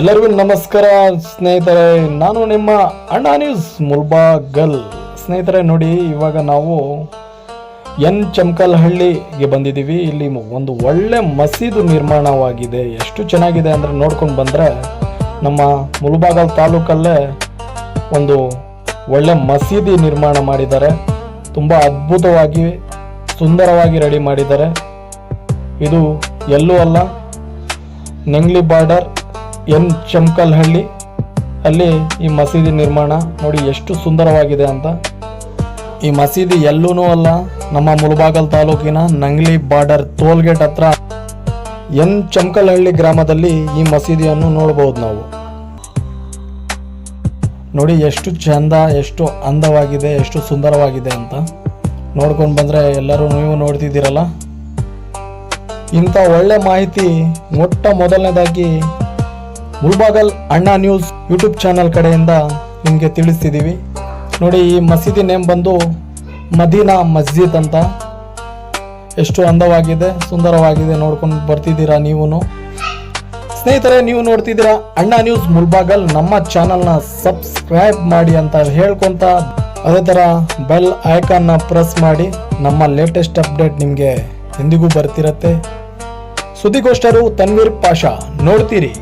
ಎಲ್ಲರಿಗೂ ನಮಸ್ಕಾರ ಸ್ನೇಹಿತರೆ, ನಾನು ನಿಮ್ಮ ಅಣ್ಣ ನ್ಯೂಸ್ ಮುಲ್ಬಾಗಲ್. ಸ್ನೇಹಿತರೆ, ನೋಡಿ, ಇವಾಗ ನಾವು ಎನ್ ಚಮಕಲ್ಹಳ್ಳಿಗೆ ಬಂದಿದ್ದೀವಿ. ಇಲ್ಲಿ ಒಂದು ಒಳ್ಳೆ ಮಸೀದು ನಿರ್ಮಾಣವಾಗಿದೆ. ಎಷ್ಟು ಚೆನ್ನಾಗಿದೆ ಅಂದರೆ ನೋಡ್ಕೊಂಡು ಬಂದರೆ ನಮ್ಮ ಮುಲ್ಬಾಗಲ್ ತಾಲೂಕಲ್ಲೇ ಒಂದು ಒಳ್ಳೆ ಮಸೀದಿ ನಿರ್ಮಾಣ ಮಾಡಿದ್ದಾರೆ. ತುಂಬ ಅದ್ಭುತವಾಗಿ, ಸುಂದರವಾಗಿ ರೆಡಿ ಮಾಡಿದ್ದಾರೆ. ಇದು ಎಲ್ಲೂ ಅಲ್ಲ, ನೆಂಗ್ಲಿ ಬಾರ್ಡರ್ ಎನ್ ಚಮಕಲ್ಹಳ್ಳಿ, ಅಲ್ಲಿ ಈ ಮಸೀದಿ ನಿರ್ಮಾಣ ನೋಡಿ ಎಷ್ಟು ಸುಂದರವಾಗಿದೆ ಅಂತ. ಈ ಮಸೀದಿ ಎಲ್ಲೂ ಅಲ್ಲ, ನಮ್ಮ ಮುಳಬಾಗಲ್ ತಾಲೂಕಿನ ನಂಗ್ಲಿ ಬಾರ್ಡರ್ ಟೋಲ್ಗೇಟ್ ಹತ್ರ ಎನ್ ಚಮಕಲಹಳ್ಳಿ ಗ್ರಾಮದಲ್ಲಿ ಈ ಮಸೀದಿಯನ್ನು ನೋಡಬಹುದು ನಾವು. ನೋಡಿ ಎಷ್ಟು ಚಂದ, ಎಷ್ಟು ಅಂದವಾಗಿದೆ, ಎಷ್ಟು ಸುಂದರವಾಗಿದೆ ಅಂತ. ನೋಡ್ಕೊಂಡು ಬಂದರೆ ಎಲ್ಲರೂ ನೀವು ನೋಡ್ತಿದ್ದೀರಲ್ಲ. ಇಂಥ ಒಳ್ಳೆ ಮಾಹಿತಿ ಮೊಟ್ಟ ಮೊದಲನೇದಾಗಿ ಮುಲ್ಬಾಗಲ್ ಅಣ್ಣ ನ್ಯೂಸ್ ಯೂಟ್ಯೂಬ್ ಚಾನಲ್ ಕಡೆಯಿಂದ ನಿಮಗೆ ತಿಳಿಸ್ತಿದ್ದೀವಿ ನೋಡಿ, ಈ ಮಸೀದಿ ನೇಮ್ ಬಂದು ಮದೀನಾ ಮಸ್ಜಿದ್ ಅಂತ. ಎಷ್ಟು ಅಂದವಾಗಿದೆ, ಸುಂದರವಾಗಿದೆ ನೋಡ್ಕೊಂಡು ಬರ್ತಿದ್ದೀರಾ ನೀವು ಸ್ನೇಹಿತರೆ, ನೀವು ನೋಡ್ತಿದ್ದೀರಾ ಅಣ್ಣ ನ್ಯೂಸ್ ಮುಲ್ಬಾಗಲ್ ನಮ್ಮ ಚಾನಲ್ನ ಸಬ್ಸ್ಕ್ರೈಬ್ ಮಾಡಿ ಅಂತ ಹೇಳ್ಕೊಂತ ಅದೇ ಥರ ಬೆಲ್ ಐಕಾನ್ನ ಪ್ರೆಸ್ ಮಾಡಿ. ನಮ್ಮ ಲೇಟೆಸ್ಟ್ ಅಪ್ಡೇಟ್ ನಿಮಗೆ ಎಂದಿಗೂ ಬರ್ತಿರತ್ತೆ. ಸುದ್ದಿಗೋಷ್ಠರು ತನ್ವೀರ್ ಪಾಷಾ, ನೋಡ್ತೀರಿ.